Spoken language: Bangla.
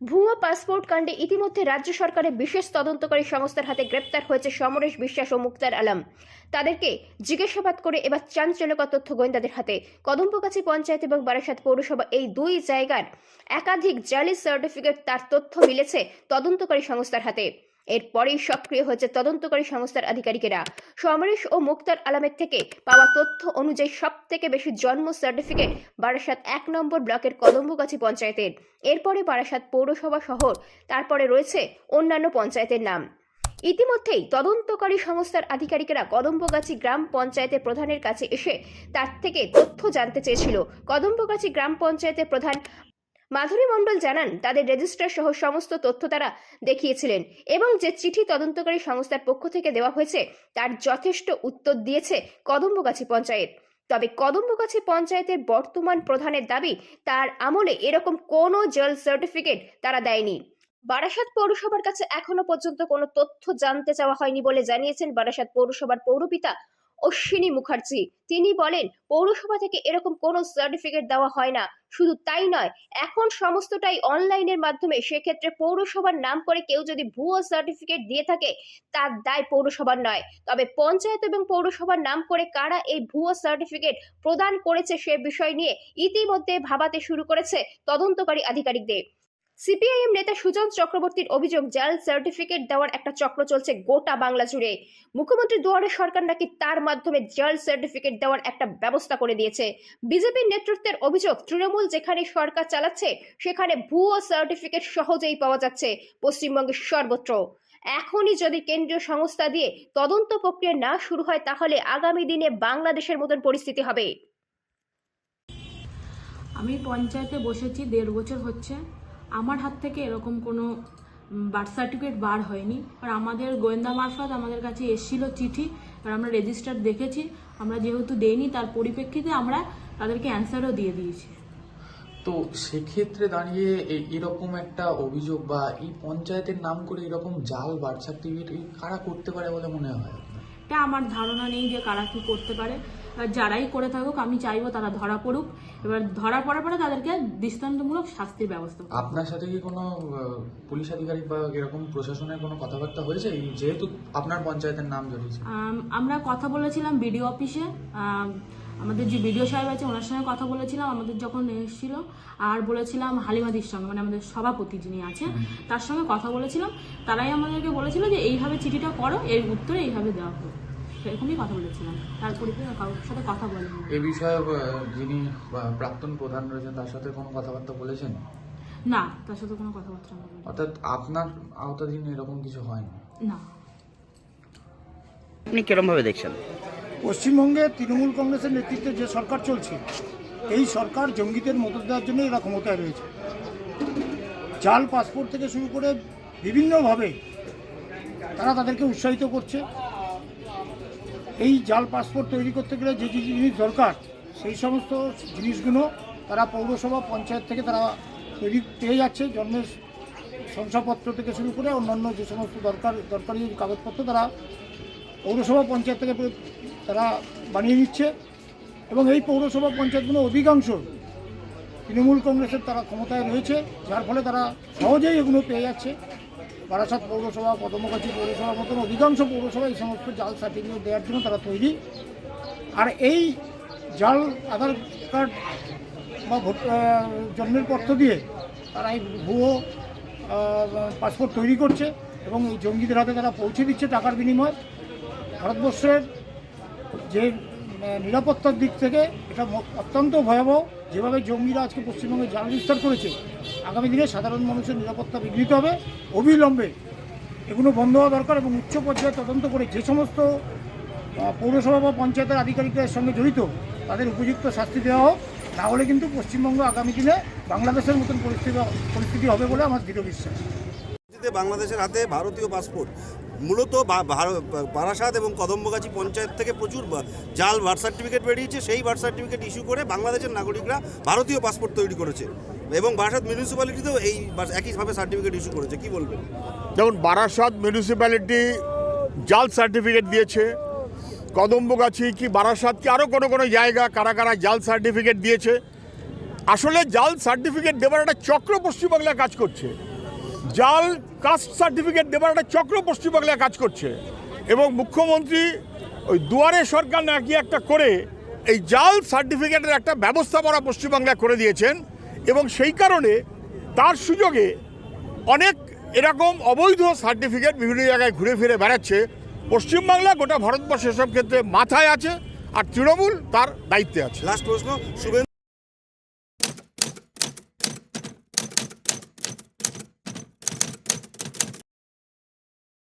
ভুয়া পাসপোর্ট কাণ্ডে ইতিমধ্যে রাজ্য সরকারের বিশেষ তদন্তকারী সংস্থার হাতে গ্রেপ্তার হয়েছে সমরেশ বিশ্বাস ও মুক্তার আলম। তাদেরকে জিজ্ঞাসাবাদ করে এবার চাঞ্চল্যকর তথ্য গোয়েন্দাদের হাতে। কদম্বকাছি পঞ্চায়েত এবং বারাসাত পৌরসভা এই দুই জায়গার একাধিক জালি সার্টিফিকেট তার তথ্য মিলেছে তদন্তকারী সংস্থার হাতে। এরপরেই সক্রিয় হয়েছে তদন্তকারী সংস্থার আধিকারিকেরা। সমরেশ ও মুক্তার আলমের থেকে পাওয়া তথ্য অনুযায়ী সব থেকে বেশি জন্ম সার্টিফিকেট বারাসাত এক নম্বর ব্লকের কদম্বগাছি পঞ্চায়েতের। এরপরে বারাসাত পৌরসভা শহর, তারপরে রয়েছে অন্যান্য পঞ্চায়েতের নাম। ইতিমধ্যেই তদন্তকারী সংস্থার আধিকারিকেরা কদম্বগাছি গ্রাম পঞ্চায়েতের প্রধানের কাছে এসে তার থেকে তথ্য জানতে চেয়েছিল। কদম্বগাছি গ্রাম পঞ্চায়েতের প্রধান মাধুরী মণ্ডল জানান, তাদের রেজিস্ট্রার সহ সমস্ত তথ্য তারা দেখিয়েছিলেন এবং যে চিঠি তদন্তকারী সংস্থার পক্ষ থেকে দেওয়া হয়েছে, তার যথেষ্ট উত্তর দিয়েছে কদম্বগাছি পঞ্চায়েত। তবে কদম্বগাছি পঞ্চায়েতের বর্তমান প্রধানের দাবি, তার আমলে এরকম কোনো জল সার্টিফিকেট তারা দেয়নি। বারাসাত পৌরসভার কাছে এখনও পর্যন্ত কোনো তথ্য জানতে চাওয়া হয়নি বলে জানিয়েছেন বারাসাত পৌরসভার পৌরপিতা অশ্বিনী মুখার্জি। তিনি বলেন, পৌরসভা থেকে এরকম কোনো সার্টিফিকেট দেওয়া হয় না। শুধু তাই নয়, এখন সমস্তটাই অনলাইনের মাধ্যমে। সেক্ষেত্রে পৌরসভার নাম করে কেউ যদি ভুয়ো সার্টিফিকেট দিয়ে থাকে, তার দায় পৌরসভার নয়। তবে পঞ্চায়েত এবং পৌরসভার নাম করে কারা এই ভুয়ো সার্টিফিকেট প্রদান করেছে সে বিষয় নিয়ে ইতিমধ্যে ভাবাতে শুরু করেছে তদন্তকারী আধিকারিকদের। সিপিআইএম নেতা সুজন চক্রবর্তীর অভিযোগ জাল সার্টিফিকেট দেওয়ার একটা চক্র চলছে গোটা বাংলা জুড়ে। মুখ্যমন্ত্রী দুয়ারে সরকার নাকি তার মাধ্যমে জাল সার্টিফিকেট দেওয়ার একটা ব্যবস্থা করে দিয়েছে। বিজেপির নেতৃত্বের অভিযোগ, তৃণমূল যেখানে সরকার চালাচ্ছে, সেখানে ভুয়ো সার্টিফিকেট সহজেই পাওয়া যাচ্ছে পশ্চিমবঙ্গের সর্বত্র। এখনই যদি কেন্দ্রীয় সংস্থা দিয়ে তদন্ত প্রক্রিয়া না শুরু হয়, তাহলে আগামী দিনে বাংলাদেশের মতন পরিস্থিতি হবে। আমি পঞ্চায়েতে বসেছি, দেড় বছর হচ্ছে। আমার হাত থেকে এরকম কোনো বার্থ সার্টিফিকেট বার হয়নি। আর আমাদের গোয়েন্দা মারফত আমাদের কাছে এসেছিল চিঠি আর আমরা রেজিস্টার দেখেছি। আমরা যেহেতু দেইনি তার পরিপ্রেক্ষিতে আমরা তাদেরকে অ্যান্সারও দিয়ে দিয়েছি। তো সেক্ষেত্রে দাঁড়িয়ে এরকম একটা অভিযোগ বা এই পঞ্চায়েতের নাম করে এরকম জাল বার্থ সার্টিফিকেট কারা করতে পারে বলে মনে হয়? এটা আমার ধারণা নেই যে কারা কি করতে পারে। যারাই করে থাকুক আমি চাইব তারা ধরা পড়ুক। এবার ধরা পড়ার পরে তাদেরকে দৃষ্টান্তমূলক শাস্তির ব্যবস্থা আপনার সাথে কি কোনো পুলিশ আধিকারিক বা এরকম প্রশাসনের কোনো কথাবার্তা হয়েছে? যেহেতু আপনার পঞ্চায়েতের নাম জড়িয়েছে। আমরা কথা বলেছিলাম বিডিও অফিসে। আমাদের যে বিডিও সাহেব আছে ওনার সঙ্গে কথা বলেছিলাম আমাদের যখন এসেছিল আর বলেছিলাম হালিমাদির সঙ্গে মানে আমাদের সভাপতি যিনি আছেন তার সঙ্গে কথা বলেছিলাম। তারাই আমাদেরকে বলেছিল যে এইভাবে চিঠিটা করো এর উত্তরে এইভাবে দেওয়া হবে এরকমই কথা বলেছিলাম। তারপরে কারোর সাথে কথা বলিনি। এ বিষয়ে যিনি প্রাক্তন প্রধান রয়েছেন তার সাথে কোনো কথাবার্তা বলেছেন? না তার সাথে কোনো কথাবার্তা আমরা অর্থাৎ আপনার আওতাধীন এরকম কিছু হয়নি? না। আপনি কিরমভাবে দেখছেন? পশ্চিমবঙ্গে তৃণমূল কংগ্রেসের নেতৃত্বে যে সরকার চলছে এই সরকার জঙ্গিদের মদত দেওয়ার জন্য এরা ক্ষমতায় রয়েছে। জাল পাসপোর্ট থেকে শুরু করে বিভিন্নভাবে তারা তাদেরকে উৎসাহিত করছে। এই জাল পাসপোর্ট তৈরি করতে গেলে যে যে জিনিস দরকার, সেই সমস্ত জিনিসগুলো তারা পৌরসভা পঞ্চায়েত থেকে তারা তৈরি পেয়ে যাচ্ছে। জন্মের শংসাপত্র থেকে শুরু করে অন্যান্য যে সমস্ত দরকার, দরকারি কাগজপত্র তারা পৌরসভা পঞ্চায়েত থেকে তারা বানিয়ে নিচ্ছে। এবং এই পৌরসভা পঞ্চায়েতগুলো অধিকাংশ তৃণমূল কংগ্রেসের তারা ক্ষমতায় রয়েছে, যার ফলে তারা সহজেই এগুলো পেয়ে যাচ্ছে। বারাসাত পৌরসভা কদমগাছি পৌরসভার মতন অধিকাংশ পৌরসভা এই সমস্ত জাল সার্টিফিকেট দেওয়ার জন্য তারা তৈরি। আর এই জাল আধার কার্ড বা জন্মের পত্র দিয়ে তারা এই ভুয়ো পাসপোর্ট তৈরি করছে এবং এই জঙ্গিদের হাতে তারা পৌঁছে দিচ্ছে টাকার বিনিময়ে। ভারতবর্ষের যে নিরাপত্তার দিক থেকে এটা অত্যন্ত ভয়াবহ। যেভাবে জঙ্গিরা আজকে পশ্চিমবঙ্গে জাল বিস্তার করেছে, আগামী দিনে সাধারণ মানুষের নিরাপত্তা বিঘ্নিত হবে, অবিলম্বে এগুলো বন্ধ হওয়া দরকার এবং উচ্চ পর্যায়ে তদন্ত করে যে সমস্ত পৌরসভা বা পঞ্চায়েতের আধিকারিকদের সঙ্গে জড়িত, তাদের উপযুক্ত শাস্তি দেওয়া হোক। না হলে কিন্তু পশ্চিমবঙ্গ আগামী দিনে বাংলাদেশের মতন পরিস্থিতি পরিস্থিতি হবে বলে আমার দৃঢ় বিশ্বাস। পরিস্থিতিতে বাংলাদেশের হাতে ভারতীয় পাসপোর্ট। মূলত বারাসাত এবং কদম্বগাছি পঞ্চায়েত থেকে প্রচুর জাল বার্থ সার্টিফিকেট বেরিয়েছে, সেই বার্থ সার্টিফিকেট ইস্যু করে বাংলাদেশের নাগরিকরা ভারতীয় পাসপোর্ট তৈরি করেছে এবং বারাসাত মিউনিসিপ্যালিটিতেও এই একইভাবে সার্টিফিকেট ইস্যু করেছে। কি বলবেন? যেমন বারাসাত মিউনিসিপ্যালিটি জাল সার্টিফিকেট দিয়েছে। কদম্বগাছি কি বারাসাত কি আরও কোনো কোনো জায়গা কারা কারা জাল সার্টিফিকেট দিয়েছে? আসলে জাল সার্টিফিকেট দেওয়ার একটা চক্র পশ্চিমবাংলায় কাজ করছে। জাল কাস্ট সার্টিফিকেট দেবার একটা চক্র পশ্চিমবাংলায় কাজ করছে। এবং মুখ্যমন্ত্রী ওই দুয়ারে সরকার নাকি একটা করে এই জাল সার্টিফিকেটের একটা ব্যবস্থাপনা পশ্চিমবাংলায় করে দিয়েছেন এবং সেই কারণে তার সুযোগে অনেক এরকম অবৈধ সার্টিফিকেট বিভিন্ন জায়গায় ঘুরে ফিরে বেড়াচ্ছে। পশ্চিমবাংলা গোটা ভারতবর্ষ এসব ক্ষেত্রে মাথায় আছে আর তৃণমূল তার দায়িত্বে আছে। লাস্ট প্রশ্ন